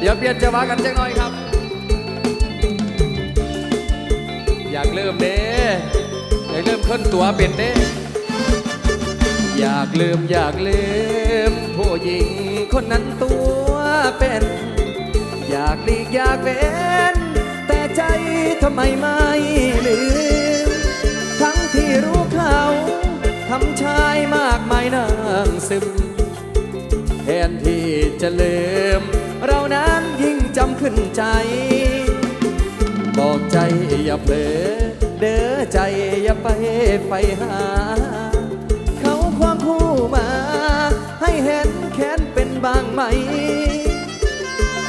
เดี๋ยวเปลี่ยนจะว่ากันจังหน่อยครับ อยากเริ่มเด้อยากเริ่มขึ้นตัวเป็นเด้อยากลืมอยากลืมผู้หญิงคนนั้นตัวเป็น อยากหลีกอยากเป็นแต่ใจทำไมไม่ลืม จะลืม เรานั้นยิ่งจำขึ้นใจ บอกใจอย่าเผลอเด้อใจอย่าไปไฟหา เขาควงคู่มา ให้เห็นแค้นเป็นบางไหม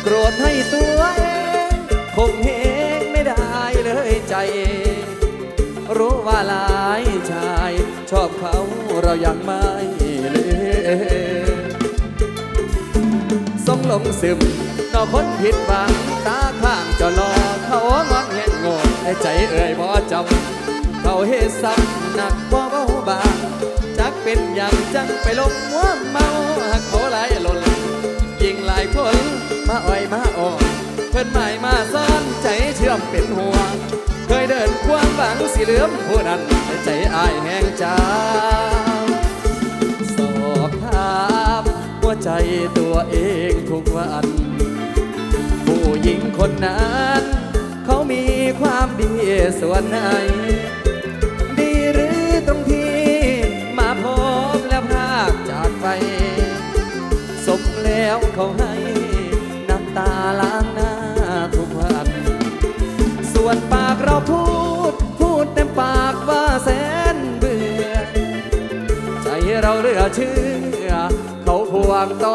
โกรธให้ตัวเองคงเหงไม่ได้เลยใจ รู้ว่าหลายชาย ชอบเขาเรายังไม่ลืม ลงซึมนอคนผิดหวังตาข้างจะรอเขางอนเห็นโง่ให้ใจเอ่ยบ่จำเขาเฮซ้ำหนักบ่เบาบางจักเป็นอย่างจังไปลงหัวเมาหักเขาหลายหล่นยิงหลายคนมาอ่อยมาอ่อนเพิ่นหมายมาซ่อนใจเชื่อมเป็นห่วงเคยเดินควงหวังสีเหลือมผู้นั้นใจอายแห้งจา วใจตัวเองทุกวัน ผู้หญิงคนนั้น เขามีความดีส่วนไหน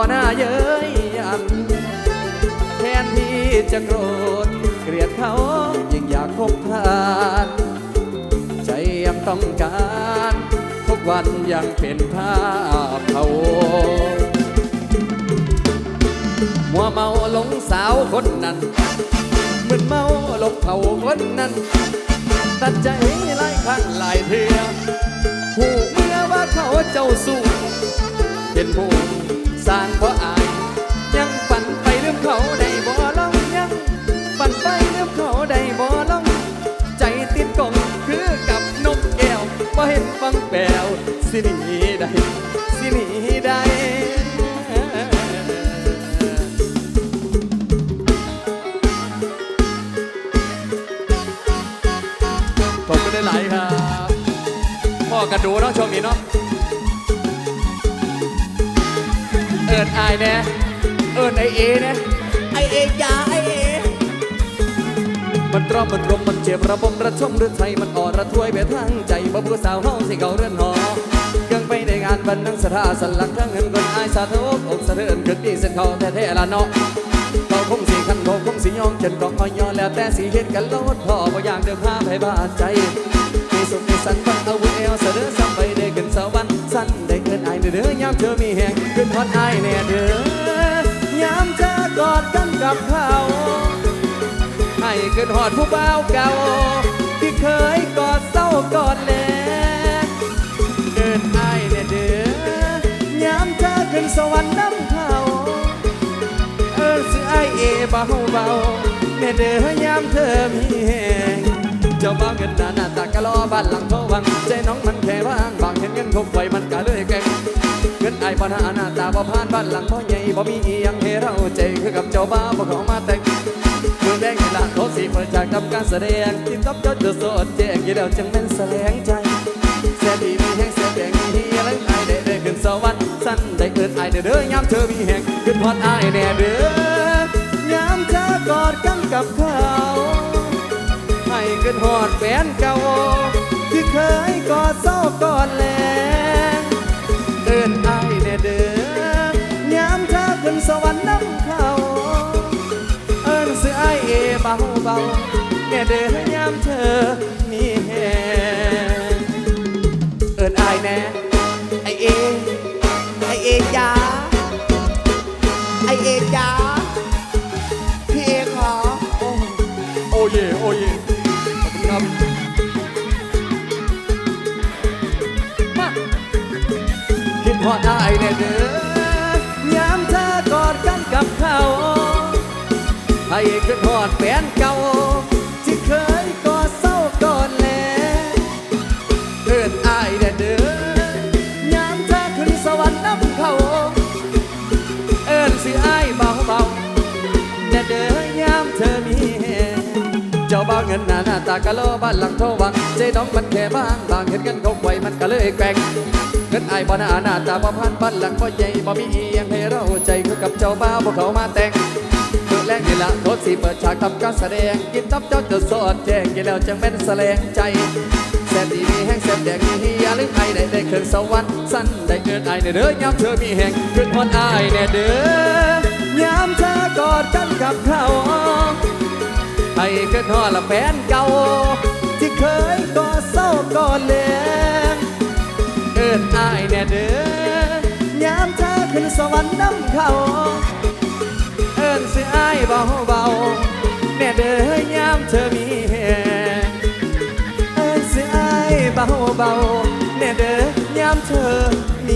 หน้าเย้ยอันแทนที่จะโกรธ เกลียดเขายิ่งอยากคบทาน ใจยังต้องการทุกวันยังเป็นภาพเขามัวเมาหลงสาวคนนั้นเหมึนเมาหลงเขาคนนั้น ตัดใจหลายครั้งหลายเทือผู้เมื่อว่าเขาเจ้าสู้เป็นผู้ สร้างเพราะอาย ยังฝันไปลืมเขาได้บ่ลองยังฝันไปลืมเขาได้บ่ลองใจติดกงคือกับนกแก้วบ่เห็นฟังแปวสิหนีได้สิหนีได้ขอบคุณได้หลายครับพ่อกันดูเนาะช่วงนี้เนาะ เอิญอายแน่เอิญไอเอแน่ไอเอกยาไอเอมันตรอมมันตรงมันเจ็บระบมระชมหรือไทยมันอ่อนระทวยไปทั้งใจบ่ผู้สาวเฮาสิเขาเรือนหอยังไปในงานบันนังสถาสันหลังทั้งเงินคนอายสาธุอกสะเทือนขึ้นดีเส้นเขาแท้ๆละเนาะเขาคงสิคันเขาคงสิยองจนกองคอยยอแล้วแต่สิเฮ็ดกันโลดพ่อบ่อยากเดือดพาให้บาดใจ มีสุขมีสันปันเอาวุธเอวเสดือซ้ำไปได้ขึ้นสวรรค์สั้นได้เกินอายเด้อยามเธอมีแหงขึ้นฮอดอายแน่เด้อยามเธอกอดกันกับเขาให้ขึ้นหอดผู้บ่าวเก่า ที่เคยกอดเศร้ากอดแลเดินไอ้ายแน่เด้อยามเธอขึ้นสวรรค์น้ำเขาเออสิไอายเอเบาเบาแน่เด้อยามเธอมีแหง จ้าบ้าเงินหนาหน้าตากะลอบ้านหลังโทวังใจน้องมันแค่ว่างบางเห็นเงินคงไฟมันกะเลยแกงเงินไอ้ปัญหาหน้าตาบ่ผ่านบ้านหลังพ่อใหญ่บ่มีอีหยังให้เราใจคือกับเจ้าบ้าบ่เขามาแต่งเมืองแดงนี่ละเขาสีเปิดจากทำการแสดงกินกับยอดจะสดแจ้งยี่แล้วจึงเป็นแสลงใจแซ่ดีมีแห้งแซ่แดงมีเฮียแล้วไอได้ได้ขึ้นสวรรค์สั้นได้เอินไอเด้เด้อยามเธอมีแห้งขึ้นพอดไอแน่เด้อยามเธอกอดกันกับเขา ให้ขึ้นหอดแฟนเก่า ที่เคยกอดเศร้ากอดแลงเอินไอแน่เด้อยามเธอขึ้นสวรรค์น้ำเขา เอิ้นซื้อไอเอเบาเบาแน่เด้อยามเธอมีแหงเอิ้นอายแน่ไอเอไอเอกยาไอเอกยา มาคิดฮอดอายแน่เด้อกับเขาให้ขึ้นหอดแฟนเก่า ที่เคยกอดเศร้าก่อนแลเอิ้นอายเด้อเด้อยามเธอขึ้นสวรรค์น้ำเขาเอิ้นสิอายเบาเบาๆเด้อเด้อยามเธอมีเจ้าบ้าเงินหน้าหน้าตากะโลบ้านหลังโทวังใจน้องมันแค่บ้างบางเห็นกันเขาไวมันก็เลยแกว่ง ไอ้ายบ่หน้าหน้าตาบ่พันบ้านหลังบ่ใหญ่บ่มีอียงให้เราใจคือกับเจ้าบ้าวพวกเขามาแต่งเปิดแรงนี่ละโทษสิเปิดฉากทำการแสดง กินตับเจ้าจะสอดแจ้งกินแล้วจังเป็นแสลงใจแซ่บดีมีแห้งแซ่บแดงมีเฮียลืมไอได้ได้เครื่องสวรรค์สั้นได้เกินไอ้เด้อยามเธอมีแห้งขึ้นฮอดไอ้แน่เด้อยามเธอกอดกันกับเขาให้ขึ้นฮอดละแฟนเก่าที่เคยกอดเศร้ากอนแลงเอิ้ นอายแน่เด้อยามเธอขึ้นสวรรค์น้ำเขาเอิ้นสิอายเบาเบาแน่เด้อยามเธอมีแฮเอิ้นสิอายเบาเบาแน่เด้อยามเธอมี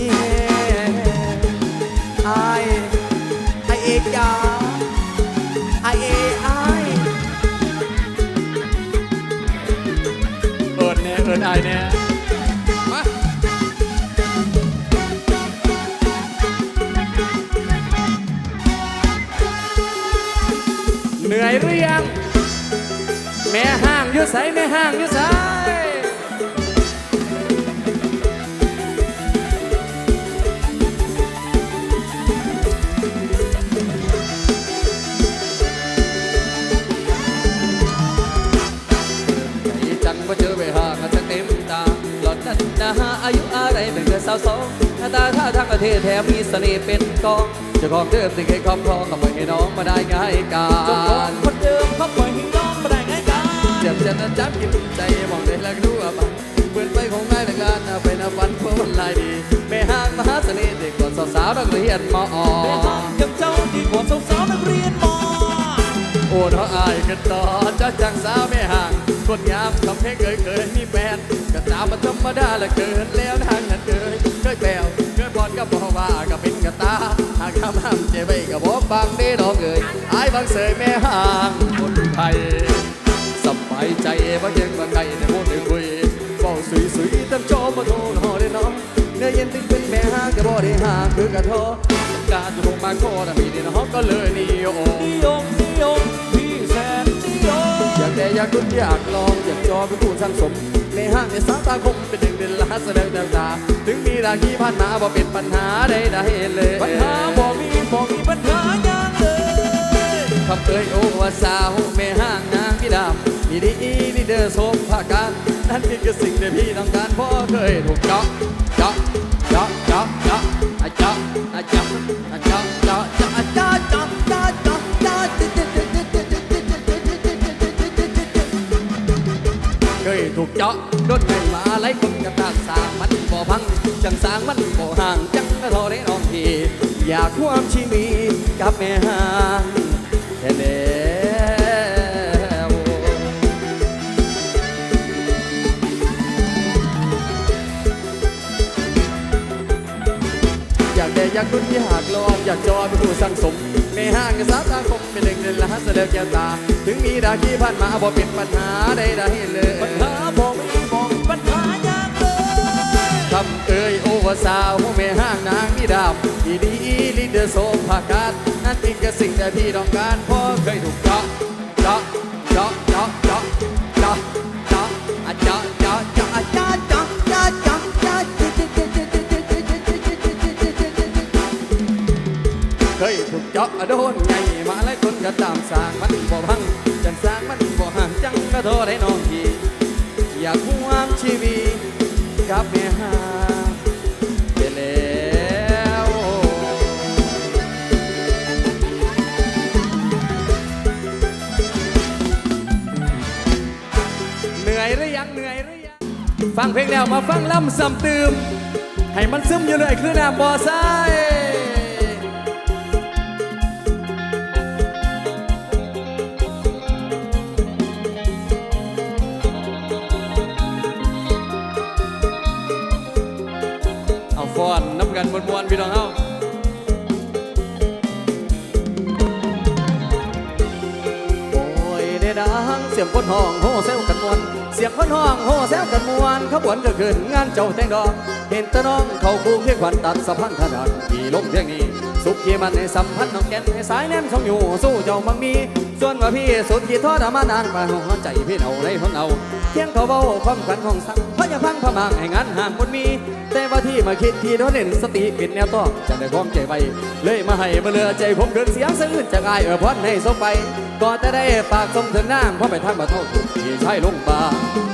ใสแม่ห้างอยู่ใสใจจังว่าเจอไปห่างกันจะเต็มตาหลอนนั้นนะฮะอายุอะไรเป็นเกิดสาวสองหน้าตาท่าทางประเทศแถมมีเสน่ห์เป็นกองเจ้าของเดิมที่เคยครอบครองก็ปล่อยให้น้องมาได้ง่ายกาเจ้าของร เจ็บจะนะจับกินใจมองได้แล้วก็รู้ว่าบังเปิดไปคงง่ายแต่การน่ะไปนับวันเพราะวันลายดีแม่ห้างมหาเสน่ห์เด็กกว่าสาวๆนักเรียนมอไปหากับเจ้าดีกว่าสาวๆนักเรียนมอโอ้น้ออายกันต่อจะจังสาวแม่ห่างคนงามทำให้เคยเคยมีแฟนก็ตามมาธรรมดาละเกินแล้วทางนั้นเคยเคยแปลวเคยบอลก็บอกว่าก็เป็นกระตาหากคำห้ามเจ็บไปก็บอกบางเด้น้องเอ๋ยอายบางเสยแม่ห่างคนไทยายใจบ่ยังบ่ไกลแต่พูดได้คุยเว้าสุยสุยๆเต็มจอมาโทรหอได้น้องเนื้อเย็นถึงเป็นแม่ห้างก็บ่ได้หางคือกระโทการจะลงมาโคตรมีนี่น้องก็เลยนิยมนิยมนิยมพี่แสนนิยมอยากแต่อยากลุ้นอยากลองอยากจอเป็นผู้สร้างสม ในห้างในสายตาคมเป็นหนึ่งเด่นละแสดงดวงตาถึงมีราคีผ่านมาบ่เป็นปัญหาใดๆเลยปัญหาบ่มีบ่มีปัญหาอย่างเลยคำเอ่ยโอ้ว่าสาวแม่ห้างนา นี่ดีนี่เด้อสมภาการนั่นคือสิ่งที่พี่ต้องการเพราะเคยถูกเจาะเจาะเจาะเจาะเจาะอะเจาะอะเจาะอะเจาะเจาะเจาะอะเจาะจ้าจ้าจ้าจ้าจ้าเคยถูกเจาะโดนไงมาไล่คนกระตากสร้างมันบ่พังจังสร้างมันบ่ห่างจังกระทอได้น้องพี่อยากความชีวิตกับแม่ห้างแค่แล้ อยากแต่อยากลุ้นอยากลองอยากจอเป็นผู้สั่งสม ในห้างกับสาตาคมเป็นหนึ่งในละหัสเลิกแก้วตา ถึงมีดากีผ่านมาบ่เป็นปัญหาใดๆเลยปัญหาบ่มีบ่มีปัญหายางเลยคำเอ่ยโอวาสาวแม่ห้างนางนี่ดาบดีดีลิเดอร์โซภาการนั่นเป็นกับสิ่งที่พี่ต้องการพราะเคยถูกเจาะเจาะ ถูกเจาะโดนไงมาหลายคนก็ตามสร้างมันบ่พังจังสร้างมันบ่ห่างจังกระโทษให้น้องพี่อยากความชีวิตกับแม่หาไปแล้วเหนื่อยหรือยังเหนื่อยหรือยังฟังเพลงแล้วมาฟังล่ำซ้ำตืมให้มันซึมอยู่เลยคือน้ำบ่อทราย กันมวนๆพี่น้องเฮาดังเสียงคนห้องโหเซลกันมวลเสียงคนห้องโหเซลกันมวนขบวนก็ขึ้นงานเจ้าแตงดอกเห็นตะน้องเขาคู่เพียงขวัญตัดสะพานถนัดที่ลมเพียงนี้ สุขเยมันในสัมพันธ์น้องแก่นในสายแนมช่องอยู่สู้เจ้ามังมี ส่วนว่าพี่สุดที่ทอดมานานมาหัวใจพี่เอาไรพ้นเอาเที่ยงเขาเบาความขันของสัง พังพมางให้งานห้ามคนมี แต่ว่าที่มาคิดที่โดนเน้นสติเป็นแนวต้องจะได้ความใจไวเลยมาให้มาเลือใจผมเกินเสียงสะอื้นจะกายเออพอดให้สมไปก็จะได้ปากสมถึงน้ำเพราะไปทางมาเท่าถูกที่ใช่ลงปา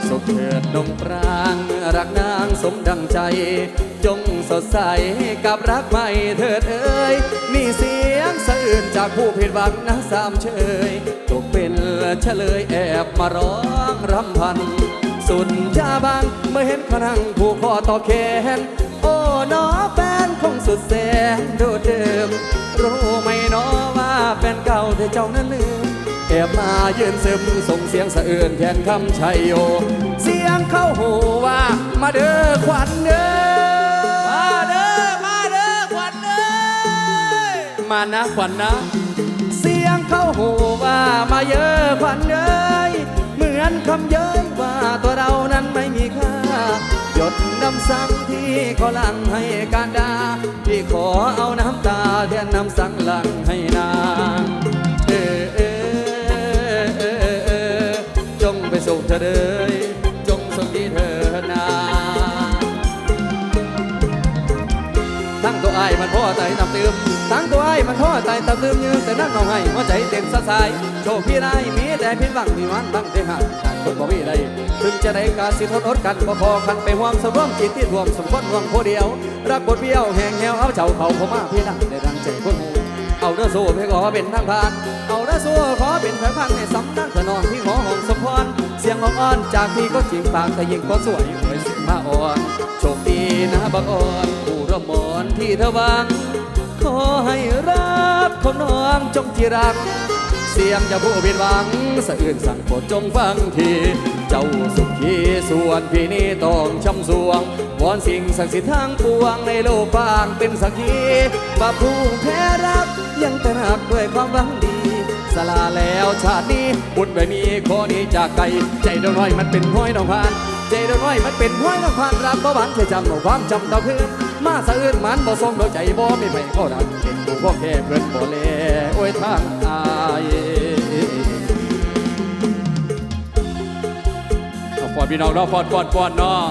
สุขเถิดนงปรางรักนางสมดังใจ จงสดใสกับรักใหม่เถิดเอ่ยมีเสียงสะอื้นจากผู้ผิดหวังนะสามเชยตกเป็นเฉลยแอบมาร้องรำพัน สุดชาบางเมื่อเห็นขนังผูกคอต่อแขน โอ้น้อแฟนคงสุดแสนดดเดิม รู้ไหมน้อว่าแฟนเก่าแต่เจ้านั้นลืมแอบมายืนซึมส่งเสียงสะเอื่นแทนคำชัยโย เสียงเข้าหูว่ามาเด้อขวัญเด้อมาเด้อมาเด้อขวัญเด้อมานะขวัญนะ เสียงเข้าหูว่ามาเยอะขวัญเอ้ย เหมือนคำเย้ยว่าตัวเรานั้นไม่มีค่า หยดน้ำสังที่ขาหลังให้การดา พี่ขอเอาน้ำตาแทนน้ำสังหลังให้นางเออเออเออเออเออจงไปสุขเธอเลยจงสุขที่เธอนาทั้งตัวไอ้ายมันพ่อใจตำเตืม ทั้งตัวไอ้มันพ่อใจตำตืมยืนแต่นั่งเอาให้หัวใจเต็มสะสายโชคพี่ได้มีแต่พิษบังมีวันบังได้หักขาดคนบ่มีใดถึงจะได้กาสิทนอดกันบ่พอคันไปห่วงสมร่วมจิตที่ทวมสมคนห่วงผู้เดียว รักบทเบี้ยวแหงแหวเอาเจ้าเขาเขามาพี่ดังได้ดังใจคนหูเอาเด้อสู้เพื่อขอเป็นทางผ่าน เอาเด้อสู้ขอเป็นทางผ่านให้สำนักถนอนที่หอหงสมพร เสียงของอ่อนจากพี่ก็จริงปากแต่ยิ่งก็สวยเอ่ยเสียงมาอ่อน โชคดีนะบังอ่อนผู้ร่วมมอนที่เธอวัง ขอให้รักคนน้องจงที่รัก เสียงจะผู้ผิดหวังสะอื่นสั่งโปรดจงฟังที เจ้าสุขีส่วนพี่นี้ต้องช้ำสวงวอนสิ่งศักดิ์สิทธิ์ทางปวงในโลกฟางเป็นสักขีว่าผู้แพ้รักยังตระหนักด้วยความหวังดี สลาแล้วชาตินี้บุญไม่มีขอนี้จากไกลใจดน้อยมันเป็นห้อยดองพาน ใจดน้อยมันเป็นห้อยดองพานรักบ่หวังจะจำเอาความจำเต่าคืน มาสะอื้นมันบ่ทรงดวงใจบ่มีไปเข้าดันเป็นผู้พ่อแค่เพื่อนบ่แลโอ้ยทางอายขอฟอดพี่น้องเนาะฟอดฟอดฟอดเนาะ